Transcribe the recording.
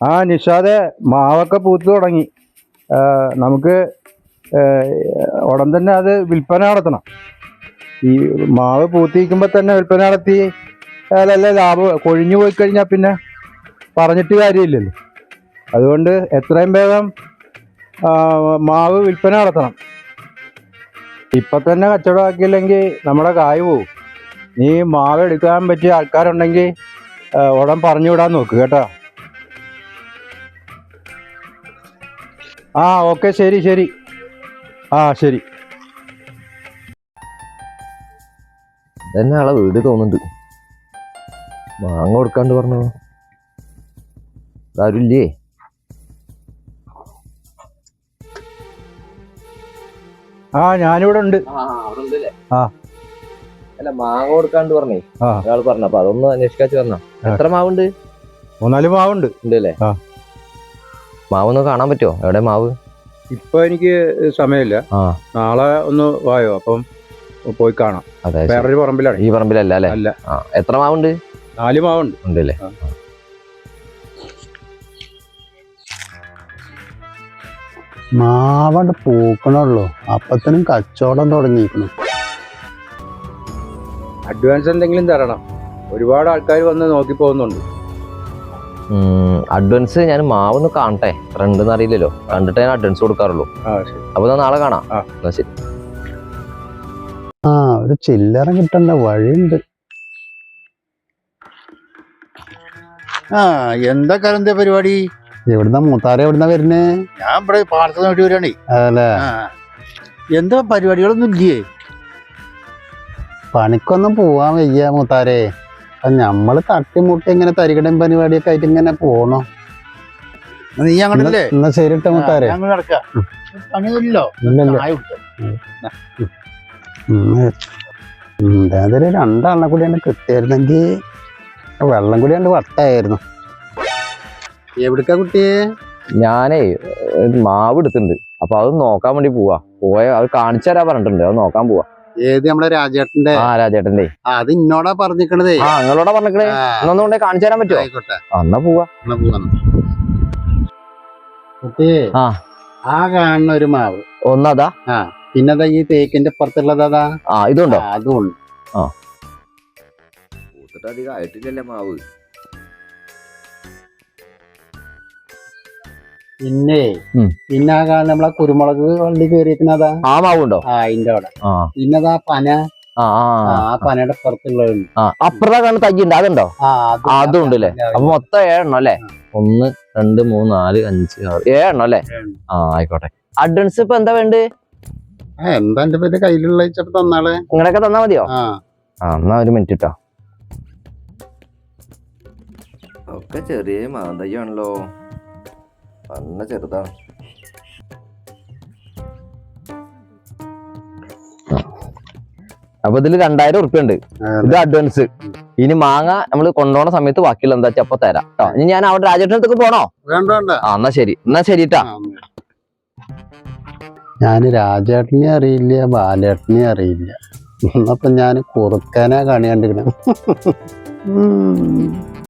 ആ നിഷാദെ മാവൊക്കെ പൂത്തു തുടങ്ങി. നമുക്ക് ഉടൻ തന്നെ അത് വിൽപ്പന നടത്തണം. ഈ മാവ് പൂത്തിരിക്കുമ്പോൾ തന്നെ വിൽപ്പന നടത്തി അല്ലല്ല ലാഭം കൊഴിഞ്ഞു പോയി കഴിഞ്ഞാൽ പിന്നെ പറഞ്ഞിട്ട് കാര്യമില്ലല്ലോ. അതുകൊണ്ട് എത്രയും വേഗം മാവ് വിൽപ്പന നടത്തണം. ഇപ്പൊ തന്നെ കച്ചവടമാക്കിയില്ലെങ്കിൽ നമ്മുടെ കായ് പോവും. നീ മാവ് എടുക്കാൻ പറ്റിയ ആൾക്കാരുണ്ടെങ്കിൽ ഉടൻ പറഞ്ഞു വിടാൻ നോക്ക് കേട്ടോ. ആ ഓക്കെ ശരി ശരി. ആ ശരി. തന്നെ ആളെ വീട് തോന്നുന്നുണ്ട്. മാങ്ങ കൊടുക്കാണ്ട് പറഞ്ഞു. അതാരില്ലേ ആ ഞാനിവിടെ ഉണ്ട്. ആ. അല്ല? മാങ്ങ കൊടുക്കാണ്ട് പറഞ്ഞേ. ആ. ഒരാൾ പറഞ്ഞു. അപ്പൊ അതൊന്ന് അന്വേഷിക്കാച്ച് വന്നാ. എത്ര മാവുണ്ട്? മൂന്നാൽ മാവുണ്ട്. ഉണ്ട് അല്ലേ ആ. ഒന്ന് കാണാൻ പറ്റുമോ എവിടെ മാവ്? ഇപ്പൊ എനിക്ക് സമയമില്ല. ആ. നാളെ ഒന്ന് വായോ അപ്പം പോയി കാണാം. അതെ ശരി. വേറൊരു പറമ്പിലാണ്. ഈ പറമ്പിലല്ല അല്ലേ? അല്ല. ആ എത്ര മാവുണ്ട്? നാല് മാവുണ്ട്. ഉണ്ടല്ലേ? ആ. മാവണ്ട് പൂക്കണുള്ളൂ. അപ്പത്തിനും കച്ചവടം തുടങ്ങിയിരിക്കണം അഡ്വാൻസ് എന്തെങ്കിലും തരണം. ഒരുപാട് ആൾക്കാർ വന്ന് നോക്കി പോകുന്നുണ്ട്. അഡ്വാൻസ് ഞാൻ മാവൊന്ന് കാണട്ടെ. എത്ര ഉണ്ടെന്ന് അറിയില്ലല്ലോ. കണ്ടിട്ട് ഞാൻ അഡ്വാൻസ് കൊടുക്കാറുള്ളൂ. അപ്പൊ ഞാൻ നാളെ കാണാം. എന്നാ ശരി. ആ ഒരു ചില്ലറ കിട്ടേണ്ട വഴിയുണ്ട്. ആ എന്താ കരന്ത പരിപാടി? എവിടുന്ന മൂത്താറ എവിടുന്ന വരുന്നേ? ഞാൻ ഇവിടെ പാർസൽ നോട്ടി വരികയാണേ. അതല്ലേ. എന്താ പരിപാടികളൊന്നും ഇല്ലേ? പണിക്കൊന്നും പോവാൻ വയ്യ മൂത്താരെ. അപ്പൊ നമ്മൾ തട്ടിമുട്ടി ഇങ്ങനെ തരികടം പരിപാടിയൊക്കെ ആയിട്ട് ഇങ്ങനെ പോണോ? നീ അങ്ങോട്ടല്ലേ എന്നാ ശരിട്ട മൂത്താരെ. ഞങ്ങൾ നടക്കാം. പണിയില്ലോ. അതൊരു രണ്ടെണ്ണം കൂടിയാണ് കിട്ടിയായിരുന്നെങ്കിൽ വെള്ളം കൂടിയാണ്ട് വട്ടായിരുന്നു. എവിടക്കാ കുട്ടിയെ ഞാനേ മാവ് എടുത്തിട്ടുണ്ട്. അപ്പൊ അത് നോക്കാൻ വേണ്ടി പോവാ. പോയ അത് കാണിച്ചു തരാ പറഞ്ഞിട്ടുണ്ട്. അത് നോക്കാൻ പോവാ. ഏത് നമ്മളെ രാജേട്ടന്റെ ആ രാജേട്ടന്റെ ആ, അത് ഇന്നോടാ പറഞ്ഞിക്കണതേ. ആ നിങ്ങളോടാ പറഞ്ഞേ ആ, ഒന്നുകൊണ്ടേ കാണിച്ചു തരാൻ പറ്റുമോ ആയിക്കോട്ടെ. എന്നാ പോവാ. ആ. ആ കാണുന്ന ഒരു മാവ്. ഒന്നതാ? പിന്നെ പിന്നതാ ഈ തേക്കിന്റെ പുറത്തുള്ളത് അതാ? ആ ഇതുണ്ടോ? ആ, അതുമുണ്ട് അധികം ആയിട്ടില്ലല്ലേ മാവ്. പിന്നെ. പിന്നെ ആ കാണുന്ന നമ്മളെ കുരുമുളക് വള്ളി കയറിയിരിക്കുന്നതാ ആ മാവുണ്ടോ? ആ അതിന്റെ അവിടെ. പിന്നതാ പന. ആ പനയുടെ പുറത്തുള്ളതുണ്ട്. അപ്പുറത്താ കാണുന്ന തയ്യുണ്ട്? അതുണ്ടോ? അതും- അതും ഉണ്ട് അല്ലേ അപ്പൊ മൊത്തം ഏഴെണ്ണം അല്ലേ? ഒന്ന് രണ്ട് മൂന്ന് നാല് അഞ്ച് ആറ് ഏഴെണ്ണം അല്ലേ? ആ ആയിക്കോട്ടെ. അഡ്വാൻസ് ഇപ്പൊ എന്താ വേണ്ടത്? എന്താ എന്റെ പേര് കയ്യിലുള്ള തന്നാളെ? ഇങ്ങനെയൊക്കെ തന്നാ മതിയോ? ആ. എന്നാ ഒരു മിനിറ്റ് ഇട്ടോ ഒക്കെ ചെറിയ മാന്തയ്യാണല്ലോ. അന്ന ചെറുതാണ്. അപ്പൊ ഇതിൽ രണ്ടായിരം ഉറുപ്പ്യ ഉണ്ട് ഇത് അഡ്വാൻസ് ഇനി മാങ്ങ നമ്മൾ കൊണ്ടുപോണ സമയത്ത് ബാക്കിയുള്ള എന്താ വെച്ചാ അപ്പൊ തരാം കേട്ടോ ഇനി ഞാൻ അവിടെ രാജേട്ടനടുത്തേക്ക് പോണോ? വേണ്ട വേണ്ട. ആ എന്നാ ശരി. എന്നാ ശരിട്ടാ. ഞാൻ രാജേട്ടനെ അറിയില്ല ബാലേട്ടനെ അറിയില്ല. അപ്പൊ ഞാൻ കുറുക്കാനാ കണി കണ്ടിരിക്കണം.